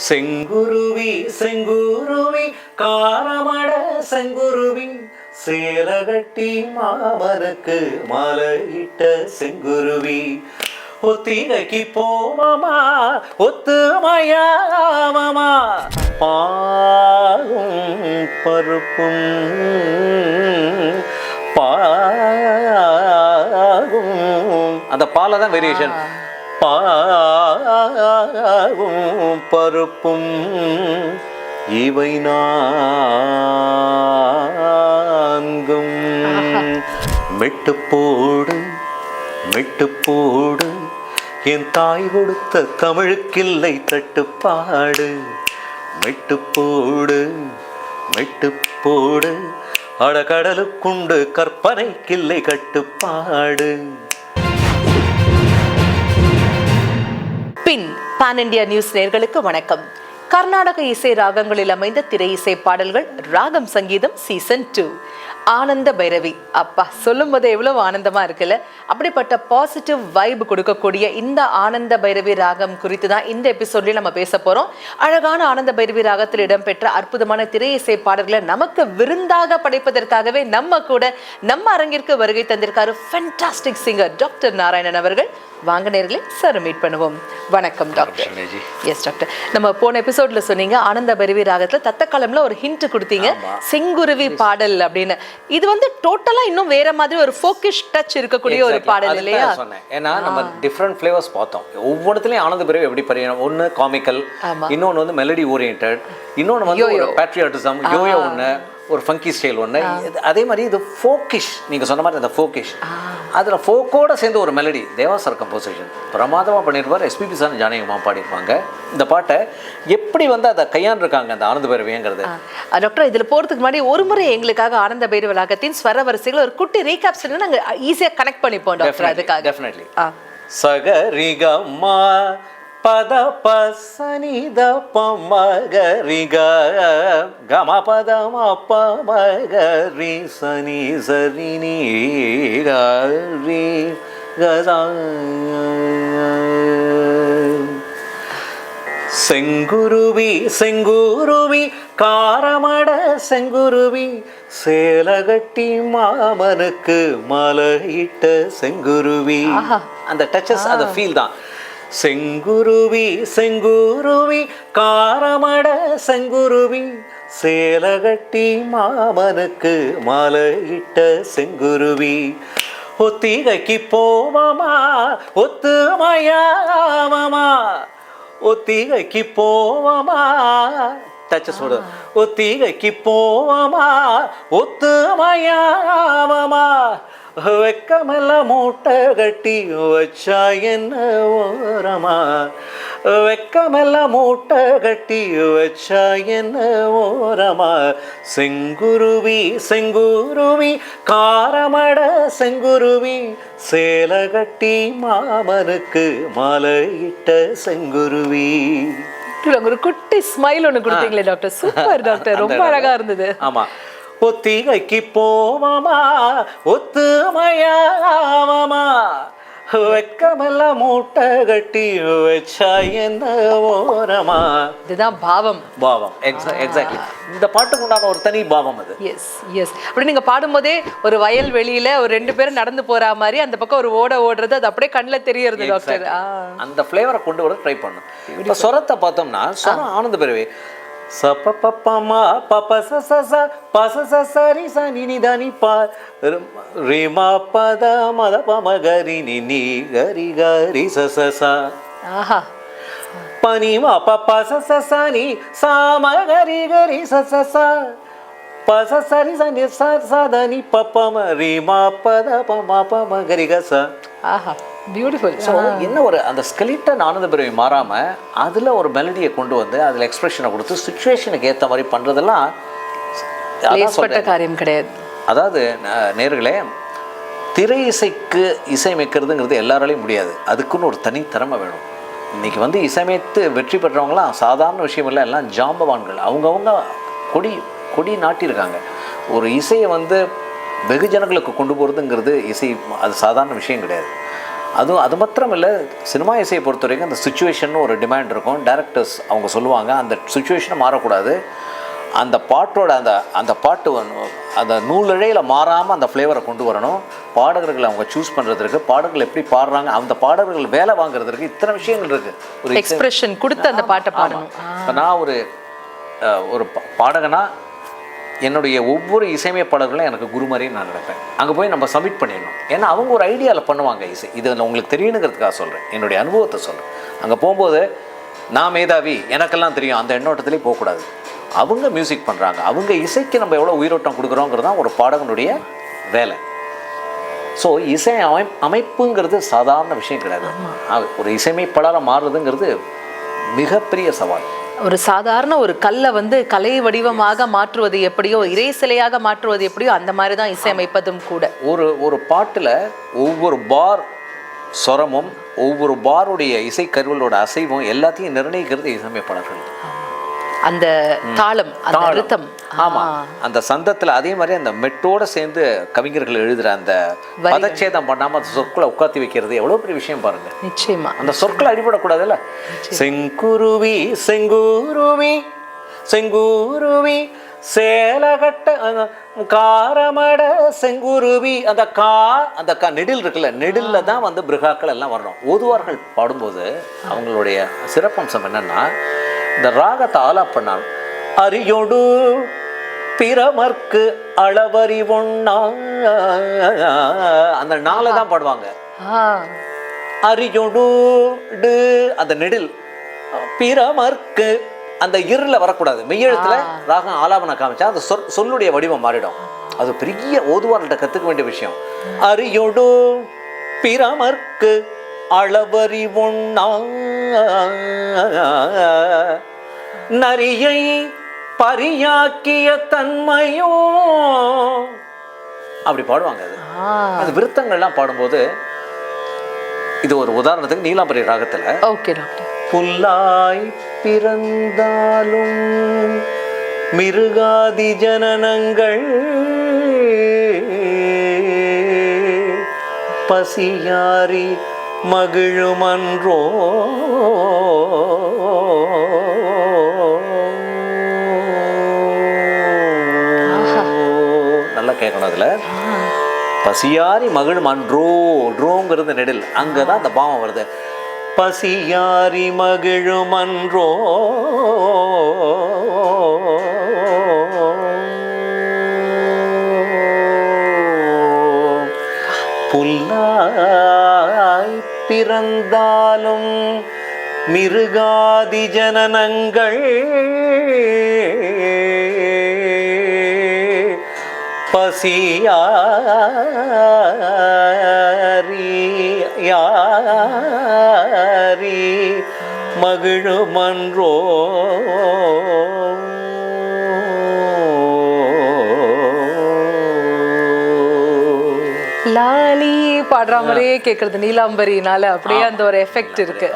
செங்குருவி செங்குருவி காரமட செங்குருவி சேலகட்டி மாமனுக்கு மலையிட்ட செங்குருவி ஒத்திகைக்கு போவமா ஒத்துமையாவமா பாகும் பருப்பும் பாகும் அந்த பாலை தான் வேரியேஷன் பாவும் பருப்பும் இவை நான்கும். மெட்டுப்போடு மெட்டுப்போடு என் தாய் கொடுத்த தமிழுக்கில்லை தட்டுப்பாடு. மெட்டுப்போடு மெட்டுப்போடு அடகடலுக்குண்டு கற்பனைக்கில்லை கட்டுப்பாடு. பின் பான் இந்தியா நியூஸ் நேர்களுக்கு வணக்கம். கர்நாடக இசை ராகங்களில் அமைந்த திரை இசை பாடல்கள் ராகம் சங்கீதம் சீசன் டூ ஆனந்த பைரவி. அப்பா சொல்லும் போது எவ்வளவு ஆனந்தமா இருக்குல்ல? அப்படிப்பட்ட பாசிட்டிவ் வைப் கொடுக்கக்கூடிய இந்த ஆனந்த பைரவி ராகம் குறித்து தான் இந்த எபிசோட்லயும் நம்ம பேச போறோம். அழகான ஆனந்த பைரவி ராகத்தில் இடம்பெற்ற அற்புதமான திரை இசை பாடல்களை நமக்கு விருந்தாக படைப்பதற்காகவே நம்ம கூட நம்ம அரங்கிற்கு வருகை தந்திருக்காரு ஃபென்டாஸ்டிக் சிங்கர் டாக்டர் நாராயணன் அவர்கள். வாங்க நேர்களே சார் மீட் பண்ணுவோம். வணக்கம் டாக்டர். எஸ் டாக்டர் நம்ம போன எபிசோட்ல சொன்னீங்க ஆனந்த பைரவி ராகத்துல தத்தக்காலம்ல ஒரு ஹிண்ட் கொடுத்தீங்க செங்குருவி பாடல் அப்படின்னு. இது வந்து டோட்டலா இன்னும் வேற மாதிரி ஒரு ஃபோக்கிஷ் டச் இருக்கக்கூடிய ஒரு. பாடல் இல்லையா? சொன்னேன். ஏன்னா நம்ம டிஃப்ரெண்ட் ஃப்ளேவர்ஸ் பார்த்தோம். ஒவ்வொன்றுத்துலயும் ஆனந்த பிறகு எப்படி பரியணும் ஒன்னு காமிக்கல். இன்னொன்னு வந்து மெலடி ஓரியன்ட் இன்னொன்னு வந்து பேட்ரியாட்டிசம் யோயோ ஒன்று ஒரு ஃபங்கி ஸ்டைல் ஒன்று அதே மாதிரி இது ஃபோக்கிஷ் நீங்க சொன்ன மாதிரி அந்த ஃபோக்கிஷ் அதுல ஃபோக்கோட சேர்ந்து ஒரு மெலடி தேவாசர் கம்போசிஷன் பிரமாதமா பண்ணியிருப்பார் எஸ்பிபி சார் ஜானகிமா பாடியிருப்பாங்க. இந்த பாட்டை எப்படி வந்து அதை கையாண்டிருக்காங்க அந்த ஆனந்த பைரவிங்கிறது? டாக்டர் இதுல போறதுக்கு முன்னாடி ஒரு முறை எங்களுக்காக ஆனந்த பைரவி ராகத்தின் ஸ்வர வரிசைகள் ஒரு குட்டி ரீகாப்ஸ் நாங்க ஈஸியா கனெக்ட் பண்ணிப்போம் டாக்டர் அதுக்காக. டெஃபினெட்லி ஆ. சகரிகம்மா பத பசனித பமகரிக கம பதம பமகரி சனி சரி நீ செங்குருவி செங்குருவி காரமட செங்குருவி சேலகட்டி மாமனுக்கு மலையிட்ட செங்குருவி. அந்த டச்சஸ் அந்த ஃபீல் தான் செங்குருவி செங்குருவி காரமட செங்குருவி சேலகட்டி மாமனுக்கு மலையிட்ட செங்குருவி. ஒத்திகைக்கு போவமா ஒத்துமையாவமா ஒத்திகைக்கு போவமா? டச்சஸ் போடு ஒத்திகைக்கு போவமா ஒத்துமையாவமா வெக்கமெல்லாம் மூட்டை கட்டி வச்சா என்ன ஓரமா வெக்கமெல்லாம் மூட்டை கட்டி வச்சா என்ன ஓரமா செங்குருவி செங்குருவி காரமட செங்குருவி சேலை கட்டி மாமனுக்கு மலையிட்ட செங்குருவி ஒரு குட்டி ஸ்மைல் ஒண்ணு கொடுத்தீங்களே டாக்டர் சூப்பர் டாக்டர் ரொம்ப அழகா இருந்தது. ஆமா. ஒத்திகைக்கு போவமா ஒத்துமையாவமா வெக்கமெல்லாம் மூட்டை கட்டி வச்சா என்ன ஓரமா? இதுதான் பாவம். பாவம். எக்ஸாக்ட்லி இந்த பாட்டுக்கு உண்டான ஒரு தனி பாவம் அது. எஸ் எஸ் அப்படி நீங்க பாடும்போதே ஒரு வயல் வெளியில ஒரு ரெண்டு பேரும் நடந்து போற மாதிரி அந்த பக்கம் ஒரு ஓட ஓடுறது அது அப்படியே கண்ணுல தெரியறது டாக்டர் அந்த ஃப்ளேவரை கொண்டு வர ட்ரை பண்ணும் இப்போ சொரத்தை பார்த்தோம்னா சொரம் ஆனந்த பிறவி. ச ப ப ப ம ப ப ச ச ச ப ச ச ச ரி ச நி நி த நி ப ர ரி ம ப த ம த ப ம க ரி நி நி க ரி க ரி ச ச ச ஆஹா ப நி ம ப ப ச ச ச நி ச ம க ரி க ரி ச ச ச ப ச ச ரி ச நி ச ச த நி ப ப ம ரி ம ப த ப ம ப ம க ரி க ச ஆஹா பியூட்டிஃபுல் ஸோ என்ன ஒரு அந்த ஸ்கெலிட்டன் ஆனந்த பிறவி மாறாம அதுல ஒரு மெலடியை கொண்டு வந்து அதுல எக்ஸ்பிரஷனை கொடுத்து சுச்சுவேஷனுக்கு ஏத்த மாதிரி சொல்றேன். காரியம் கிடையாது. அதாவது நேர்களே திரை இசைக்கு இசையமைக்கிறதுங்கிறது எல்லாராலையும் முடியாது. அதுக்குன்னு ஒரு தனி திறமை வேணும். இன்னைக்கு வந்து இசையமைத்து வெற்றி பெற்றவங்களாம் சாதாரண விஷயம் இல்லை எல்லாம் ஜாம்பவான்கள். அவங்கவுங்க கொடி கொடி நாட்டியிருக்காங்க. ஒரு இசையை வந்து வெகுஜனங்களுக்கு கொண்டு போகிறதுங்கிறது இசை அது சாதாரண விஷயம் கிடையாது. அதுவும் அது மாத்திரம் இல்லை சினிமா இசையை பொறுத்த வரைக்கும் அந்த சுச்சுவேஷன் ஒரு டிமாண்ட் இருக்கும். டேரக்டர்ஸ் அவங்க சொல்லுவாங்க அந்த சுச்சுவேஷனை மாறக்கூடாது. அந்த பாட்டோட அந்த அந்த பாட்டு அந்த நூலிழையில் மாறாமல் அந்த ஃப்ளேவரை கொண்டு வரணும். பாடகர்களை அவங்க சூஸ் பண்ணுறதுக்கு பாடல்கள் எப்படி பாடுறாங்க அந்த பாடகர்கள் வேலை வாங்குறதுக்கு இத்தனை விஷயங்கள் இருக்குது ஒரு எக்ஸ்பிரஷன் கொடுத்து அந்த பாட்டை பாடணும். இப்போ நான் ஒரு ஒரு பா- பாடகனா என்னுடைய ஒவ்வொரு இசையமைப்பாளர்களும் எனக்கு குரு மாதிரி நான் நினைப்பேன் அங்கே போய் நம்ம சப்மிட் பண்ணிடணும். ஏன்னா அவங்க ஒரு ஐடியாவில் பண்ணுவாங்க இசை. இது உங்களுக்கு தெரியணுங்கிறதுக்காக சொல்கிறேன் என்னுடைய அனுபவத்தை சொல்கிறேன் அங்கே போகும்போது நான் மேதாவி எனக்கெல்லாம் தெரியும். அந்த எண்ணோட்டத்திலே போகக்கூடாது. அவங்க மியூசிக் பண்ணுறாங்க அவங்க இசைக்கு நம்ம எவ்வளோ உயிரோட்டம் கொடுக்குறோங்கிறது தான் ஒரு பாடகனுடைய வேலை. ஸோ இசை அமை அமைப்புங்கிறது சாதாரண விஷயம் கிடையாது. ஒரு இசையமைப்பாளராக மாறுறதுங்கிறது மிகப்பெரிய சவால். ஒரு சாதாரண ஒரு கல்லை வந்து கலை வடிவமாக மாற்றுவது எப்படியோ இறை சிலையாக மாற்றுவது எப்படியோ அந்த மாதிரி தான் இசையமைப்பதும் கூட. ஒரு ஒரு பாட்டில் ஒவ்வொரு பார் சொரமும் ஒவ்வொரு பாருடைய இசைக்கருவிகளோட அசைவும் எல்லாத்தையும் நிர்ணயிக்கிறது இசையமைப்பாளர்கள். அந்த தாளம் அந்த. அழுத்தம் ஆமா. அந்த சந்தத்துல அதே மாதிரி அந்த மெட்டோட சேர்ந்து கவிஞர்கள் எழுதுற அந்த பதச்சேதம் பண்ணாம அந்த சொற்களை உட்காத்தி வைக்கிறது எவ்வளவு பெரிய விஷயம் பாருங்க. நிச்சயமா. அந்த சொற்கள் அடிபடக்கூடாதுல்ல? செங்குருவி செங்குருவி செங்குருவி சேலகட்ட காரமட செங்குருவி அந்த கா அந்த கா நெடில் இருக்குல்ல நெடில்ல தான் வந்து பிருகாக்கள் எல்லாம் வரணும். ஓதுவார்கள் பாடும்போது அவங்களுடைய சிறப்பம்சம் என்னன்னா இந்த ராகத்தை ஆலாப் பண்ணால் அரியோடு பிறமர்க்கு அளவறி ஒண்ணா அந்த நாளை தான் பாடுவாங்க. அரியுடு டு அந்த நெடில் பிறமர்க்கு. அந்த இருள வரக்கூடாது. மெய்யெழுத்துல ராகம் ஆலாபனை காமிச்சா அந்த சொல் சொல்லுடைய வடிவம் மாறிடும். அது பெரிய ஓதுவார்கிட்ட கத்துக்க வேண்டிய விஷயம். அரியுடு பிறமர்க்கு அளவறி ஒண்ணா நரியை பரியாக்கிய தன்மையோ. அப்படி பாடுவாங்க அது. அது விருத்தங்கள்லாம் பாடும்போது இது ஒரு உதாரணத்துக்கு நீலாம்பரி ராகத்துல ஓகே டாக்டர். புல்லாய் பிறந்தாலும் மிருகாதி ஜனனங்கள் பசியாரி மகிழுமன்றோ? நல்லா கேட்கணும் அதுல. பசியாரி மகிழும் அன்றோ ட்ரோங்கிறது நெடில். அங்கே தான் அந்த பாவம் வருது. பசியாரி மகிழும் அன்றோ புல்லாய் பிறந்தாலும் மிருகாதி ஜனனங்கள் பசியாரி மகிழுமன்றோ பாடுற மாதிரியே கேக்குறது நீலாம்பரினால அப்படியே அந்த ஒரு எஃபெக்ட் இருக்கு.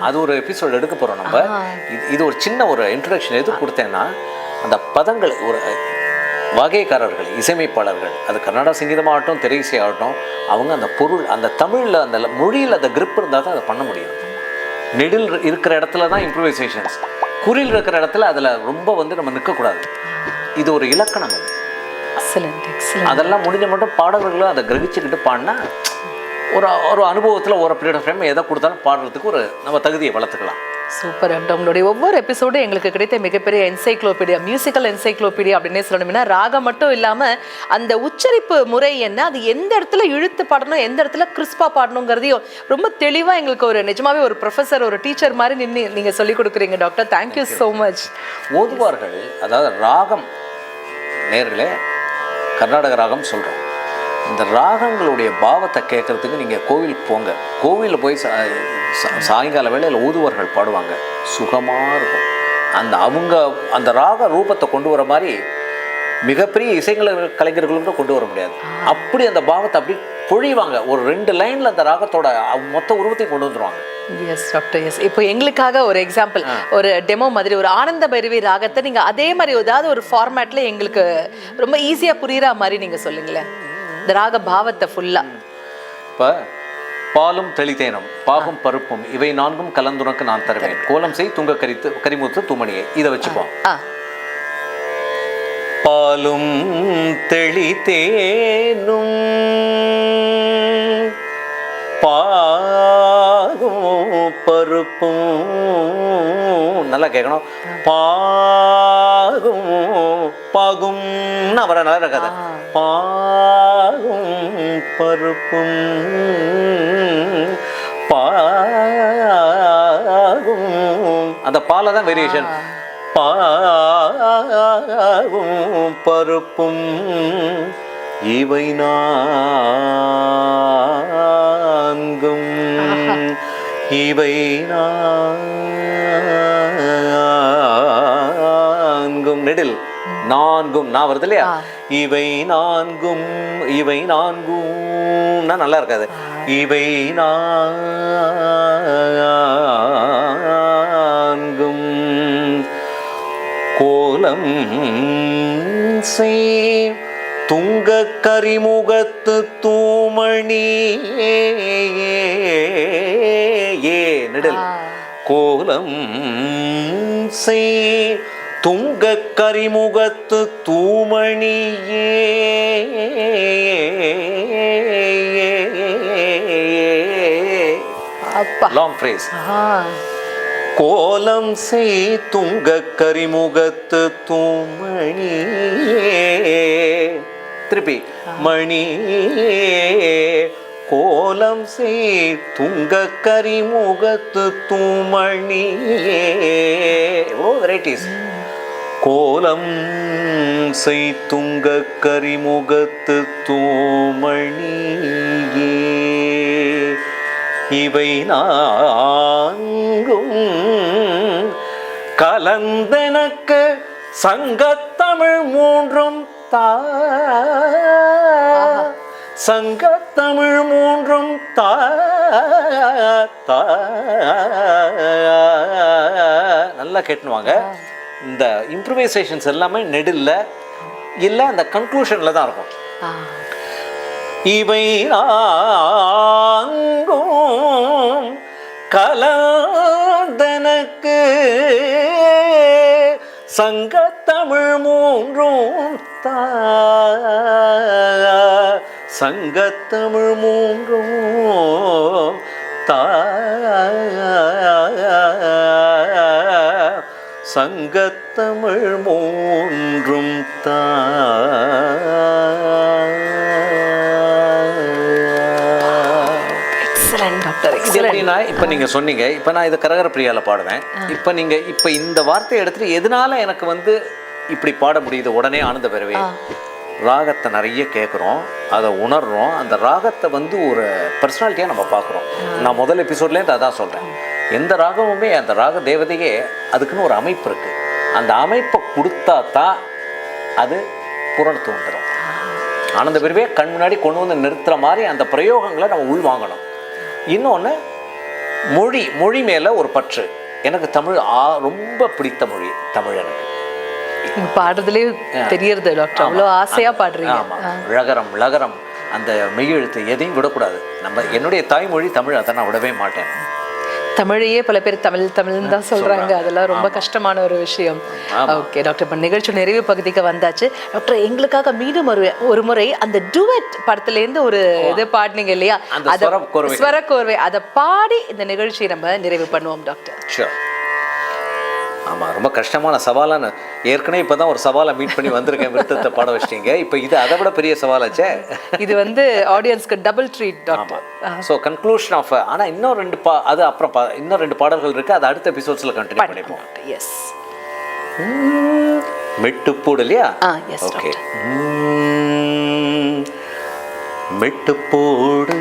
அது ஒரு எபிசோட் எடுக்க போறோம் நம்ம. இது ஒரு சின்ன ஒரு இன்ட்ரடக்ஷன் எது கொடுத்தேன்னா அந்த பதங்கள் ஒரு வகைக்காரர்கள் இசையமைப்பாளர்கள் அது கர்நாடக சங்கீதமாகட்டும் திரை இசை ஆகட்டும் அவங்க அந்த பொருள் அந்த தமிழில் அந்த மொழியில் அந்த grip இருந்தால் தான் அதை பண்ண முடியும். நெடில் இரு- இருக்கிற இடத்துல தான் இம்ப்ரூவைசேஷன்ஸ் குறில் இருக்கிற இடத்துல அதில் ரொம்ப வந்து நம்ம நிற்கக்கூடாது. இது ஒரு இலக்கணம் அது. அதெல்லாம் முடிஞ்ச மட்டும் பாடகர்களும் அதை கிரகிச்சுக்கிட்டு பாடினா ஒரு ஒரு அனுபவத்தில் ஒரு பீரியட் ஆஃப் டைம் எதை கொடுத்தாலும் பாடுறதுக்கு ஒரு நம்ம தகுதியை வளர்த்துக்கலாம். சூப்பர் அண்ட் உங்களுடைய ஒவ்வொரு எபிசோடும் எங்களுக்கு கிடைத்த மிகப்பெரிய என்சைக்ளோபீடியா மியூசிக்கல் என்சைக்ளோபீடியா அப்படின்னே சொல்லணும்னா ராகம் மட்டும் இல்லாம அந்த உச்சரிப்பு முறை என்ன அது எந்த இடத்துல இழுத்து பாடணும் எந்த இடத்துல கிறிஸ்பா பாடணுங்கிறதையும் ரொம்ப தெளிவா எங்களுக்கு ஒரு நிஜமாவே ஒரு ப்ரொஃபசர் ஒரு டீச்சர் மாதிரி நின்று நீங்க சொல்லி கொடுக்குறீங்க டாக்டர் தேங்க்யூ ஸோ மச் ஓதுவார்கள் அதாவது ராகம் நேர்களே கர்நாடக ராகம் சொல்கிறோம் இந்த ராகங்களுடைய பாவத்தை கேட்கறதுக்கு நீங்கள் கோவிலுக்கு போங்க. கோவிலில் போய் சாயங்கால வேளையில் ஓதுவார்கள் பாடுவாங்க. சுகமாக இருக்கும். அந்த அவங்க அந்த ராக ரூபத்தை கொண்டு வர மாதிரி மிகப்பெரிய இசைக்கலை கலைஞர்களும் கூட கொண்டு வர முடியாது. அப்படி அந்த பாவத்தை அப்படி பொழிவாங்க. ஒரு ரெண்டு லைனில் அந்த ராகத்தோட மொத்த உருவத்தையும் கொண்டு வந்துருவாங்க. எஸ் டாக்டர் எஸ் இப்போ எங்களுக்காக ஒரு எக்ஸாம்பிள் ஒரு டெமோ மாதிரி ஒரு ஆனந்த பைரவி ராகத்தை நீங்க அதே மாதிரி ஏதாவது ஒரு ஃபார்மேட்ல எங்களுக்கு ரொம்ப ஈஸியா புரியுற மாதிரி நீங்க சொல்லுங்களேன். ராக பாவத்தை ஃபுல்லா இப்போ பாலும் தெளித்தேனும் பாகும் பருப்பும் இவை நான்கும் கலந்துனக்கு நான் தருவேன். கோலம் செய் துங்க கரித்து கரிமுத்து தூமணியை. இதை வச்சுப்போம். பாலும் தெளித்தேனும் பாகும் பருப்பும். நல்லா கேட்கணும். பாகும். பாகும்னா வர நல்லா இருக்காது பாகும் பருப்பும் பாகும். அந்த பாலை தான் வேரியேஷன் பாகும் பருப்பும் இவை நான்கும். இவை நான்கும். நெடில் நான்கும் நான் வருது இல்லையா இவை நான்கும் இவை நான்கும் நல்லா இருக்காது இவை நான்கும் கோலம் செய் துங்க கரிமுகத்து தூமணி ஏ நெடல் கோலம் செய் துங்க கரிமுகத்து தூமணியே. லாங் ஃப்ரேஸ் கோலம் செய் துங்க கரிமுகத்து தூமணியே. திருப்பி. மணியே. கோலம் செய் துங்க கரிமுகத்து தூமணியே. எவ்வளோ வெரைட்டிஸ் கோலம் செய் துங்க கரிமுகத்து தூமணியே. இவை நான்கும் கலந்தனக்கு சங்கத்தமிழ் மூன்றும் தா. சங்கத்தமிழ் மூன்றும் தா. தா. நல்லா கேட்டுனுவாங்க. இந்த இம்ப்ரூவைசேஷன்ஸ் எல்லாமே நெடில்ல இல்லை அந்த கன்க்ளூஷனில் தான் இருக்கும். இவை நான்கும் கலந்தனக்கு சங்கத்தமிழ் மூன்றும் தா சங்கத்தமிழ் மூன்றும் தா சங்கத்தமிழ் மூன்றும் எப்படின்னா இப்போ நீங்கள் சொன்னீங்க இப்போ நான் இதை கரகர பிரியால பாடுவேன் இப்போ நீங்கள் இப்போ இந்த வார்த்தையை எடுத்துட்டு எதனால எனக்கு வந்து இப்படி பாட முடியுது உடனே ஆனந்த பெறவே? ராகத்தை நிறைய கேட்குறோம் அதை உணர்றோம் அந்த ராகத்தை வந்து ஒரு பர்சனாலிட்டியாக நம்ம பார்க்குறோம். நான் முதல் எபிசோட்லேருந்து அதான் சொல்கிறேன் எந்த ராகமுமே அந்த ராக தேவதையே அதுக்குன்னு ஒரு அமைப்பு இருக்குது அந்த அமைப்பை கொடுத்தா தான் அது புறணத்து வந்துடும் ஆனந்த பெருவே கண் முன்னாடி கொண்டு வந்து நிறுத்துற மாதிரி அந்த பிரயோகங்களை நம்ம உள் வாங்கணும் இன்னொன்று மொழி மொழி மேலே ஒரு பற்று. எனக்கு தமிழ் ஆ ரொம்ப பிடித்த மொழி தமிழ் எனக்கு. நீங்க பாடுறதுலயே தெரியறது டாக்டர். அவ்வளோ ஆசையா பாடுறீங்க. ஆமாம் ழகரம் லகரம் அந்த மெய்யெழுத்து எதையும் விடக்கூடாது. நம்ம என்னுடைய தாய்மொழி தமிழ் அதை நான் விடவே மாட்டேன். தமிழையே பல பேர் தமிழ் தமிழ் தான் சொல்றாங்க. அதெல்லாம் ரொம்ப கஷ்டமான ஒரு விஷயம். ஓகே டாக்டர் இப்போ நிகழ்ச்சி நிறைவு பகுதிக்கு வந்தாச்சு. டாக்டர் எங்களுக்காக மீண்டும் ஒரு ஒரு முறை அந்த டுவெட் படத்துல இருந்து ஒரு இது பாடினீங்க இல்லையா? அத ஸ்வரக்கோர்வை. அதை பாடி இந்த நிகழ்ச்சியை நம்ம நிறைவு பண்ணுவோம் டாக்டர் ஆமாம் ரொம்ப கஷ்டமான சவாலான ஏற்கனவே இப்போ தான் ஒரு சவாலை மீட் பண்ணி வந்திருக்கேன் விருத்தத்தை பாட வச்சிட்டீங்க. இப்போ இது அதை விட பெரிய சவாலாச்சே? இது வந்து ஆடியன்ஸ்க்கு double treat doctor so conclusion of ஆனால் இன்னும் ரெண்டு பா அது அப்புறம் பா இன்னும் ரெண்டு பாடல்கள் இருக்குது அது அடுத்த எபிசோட்ஸில் கண்டினியூ பண்ணிப்போம். எஸ் மெட்டுப்பூடு இல்லையா? ஓகே மெட்டுப்போடு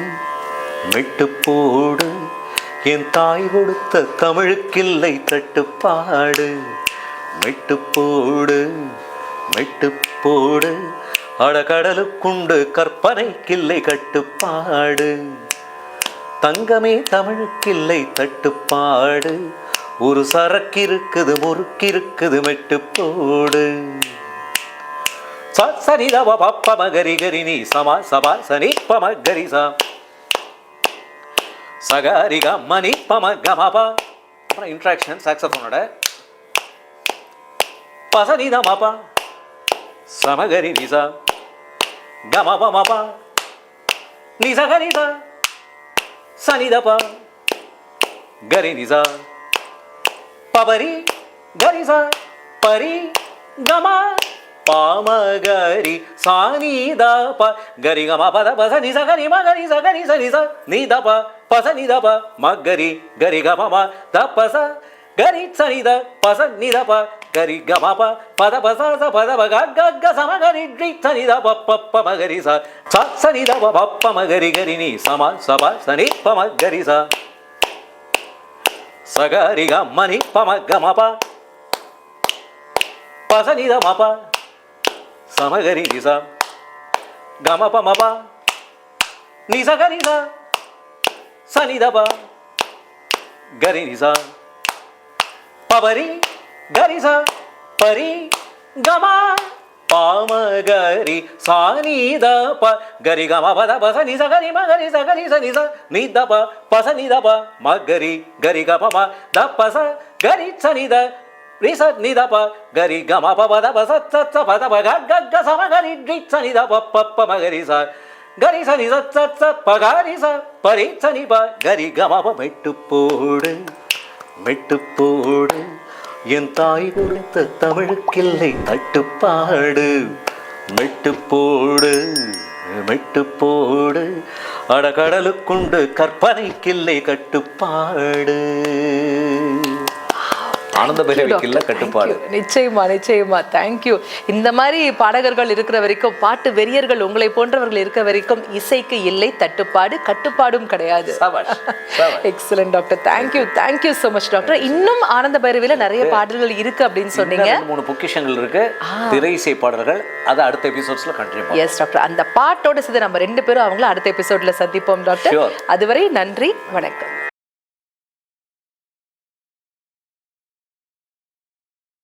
மெட்டுப்போடு. என் தாய் கொடுத்த தமிழுக்கில்லை தட்டுப்பாடு. மெட்டுப்போடு மெட்டுப்போடு அடகடலுக்குண்டு கற்பனைக்கில்லை கட்டுப்பாடு. தங்கமே தமிழுக்கில்லை தட்டுப்பாடு. ஒரு சரக்கிருக்குது முறுக்கிருக்குது மெட்டுப்போடு போடு. சரி தவ பப்ப மகரி கரி நீ சமா சபா சனி பமகரி சா சகரிக மணி பம கமபா அப்புறம் இன்ட்ராக்ஷன் சாக்ஸஃபோனோட பசனித மாப்பா சமகரி நிசா. கமப மபா நிசகரிசா சனிதபா. கரி நிசா. பபரி கரிசா பரி கமா. பாமகரி சானித ப கரி கம பத பச நிச கரி ம கரி ச கரி ச நிச நித ப பச நித ப மகரி கரி கம ம த பச கரி ச நித பச நித ப கரி கம ப பத பச ச பத ப க க க சம கரி ட்ரி ச நித ப ப ப மகரி ச ச ச நித ப ப ப மகரி கரி நீ சம சப ச நி ப மகரி ச சகரி க மணி பம கம. ப பச நித ம ப சமகரி நிசா கம ப ம ப நிச கரி ச ச நித ப கரி நிசா பபரி கரி ச பரி கம பாமகரி சானித ப கரி கம பத பச நிச கரி ம கரி ச கரி ச நிச நித ப பச நித ப மகரி கரி க ப ம த பச கரி ச நித ரிச நித ப கரி க ம ப பத பச ச ச பத ப க க க ச ம கரி ரி ச நித ப ப ப ம கரி ச கரி ச நிச ச ச ப கரி ச பரி ச நி கரி கமாப மெட்டு போடு மெட்டு போடு என் தாய் கொடுத்த தமிழுக்கில்லை தட்டுப்பாடு. மெட்டு போடு மெட்டு போடு அடகடலுக்குண்டு கற்பனைக்கில்லை கட்டுப்பாடு. ஆனந்த பைரவிக்கில்ல கட்டுப்பாடு. Thank you. நிச்சயமா நிச்சயமா. தேங்க்யூ இந்த மாதிரி பாடகர்கள் இருக்கிற வரைக்கும் பாட்டு வெறியர்கள் உங்களை போன்றவர்கள் இருக்க வரைக்கும் இசைக்கு இல்லை தட்டுப்பாடு கட்டுப்பாடும் கிடையாது. Excellent doctor thank you thank you so much doctor இன்னும் ஆனந்த பைரவில நிறைய பாடல்கள் இருக்கு அப்படின்னு சொன்னீங்க. மூணு பொக்கிஷங்கள் இருக்கு. திரை இசை பாடல்கள். அதை அடுத்த எபிசோட்ஸ்ல கண்டினியூ எஸ் டாக்டர் அந்த பாட்டோட சேர்த்து நம்ம ரெண்டு பேரும் அவங்கள அடுத்த எபிசோட்ல சந்திப்போம் டாக்டர். அதுவரை நன்றி வணக்கம்.